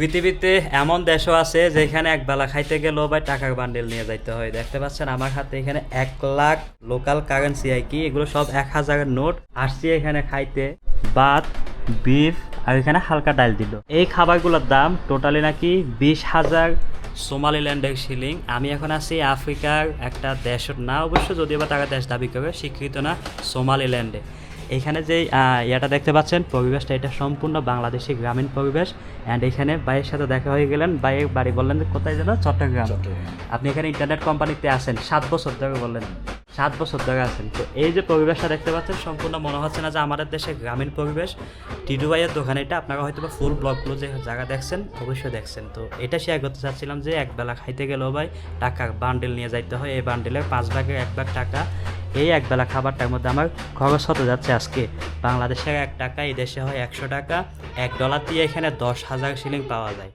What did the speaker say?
পৃথিবীতে এমন দেশও আছে যেখানে এক বেলা খাইতে গেলেও ভাই টাকার বান্ডেল নিয়ে যাইতে হয়। দেখতে পাচ্ছেন আমার হাতে এখানে এক লাখ লোকাল কারেন্সি আর কি, এগুলো সব এক হাজারের নোট। আসছি এখানে খাইতে। ভাত বিফ আর এখানে হালকা ডাল দিল। এই খাবারগুলোর দাম টোটালি নাকি বিশ হাজার সোমালিল্যান্ডের শিলিং আমি এখন আছি আফ্রিকার একটা দেশের না, অবশ্য যদিও বা তারা দেশ দাবি করে, স্বীকৃত না সোমালিল্যান্ডে এখানে যে ইয়েটা দেখতে পাচ্ছেন পরিবেশটা এটা সম্পূর্ণ বাংলাদেশি গ্রামীণ পরিবেশ। অ্যান্ড এখানে ভাইয়ের সাথে দেখা হয়ে গেলেন। ভাইয়ের বাড়ি বললেন কোথায় যেন? চট্টগ্রাম। আপনি এখানে ইন্টারনেট কোম্পানিতে আছেন। সাত বছর ধরে বললেন। সাত বছর ধরে আছেন। তো এই যে পরিবেশটা দেখতে পাচ্ছেন সম্পূর্ণ মনে হচ্ছে না যে আমাদের দেশে গ্রামীণ পরিবেশ। টিডু ভাইয়ের দোকান এটা আপনারা হয়তো বা ফুল ব্লকগুলো যে জায়গা দেখছেন অবশ্যই দেখছেন। তো এটা শেয়ার করতে চাচ্ছিলাম যে এক বেলা খাইতে গেলেও ভাই টাকা বান্ডেল নিয়ে যাইতে হয়। এই বান্ডেলের পাঁচ ভাগের এক ভাগ টাকা এই একবেলা খাবারটার মধ্যে আমার খরচ হতে যাচ্ছে আজকে। বাংলাদেশের এক টাকা এই দেশে হয় একশো টাকা, এক ডলার দিয়ে এখানে দশ হাজার শিলিং পাওয়া যায়।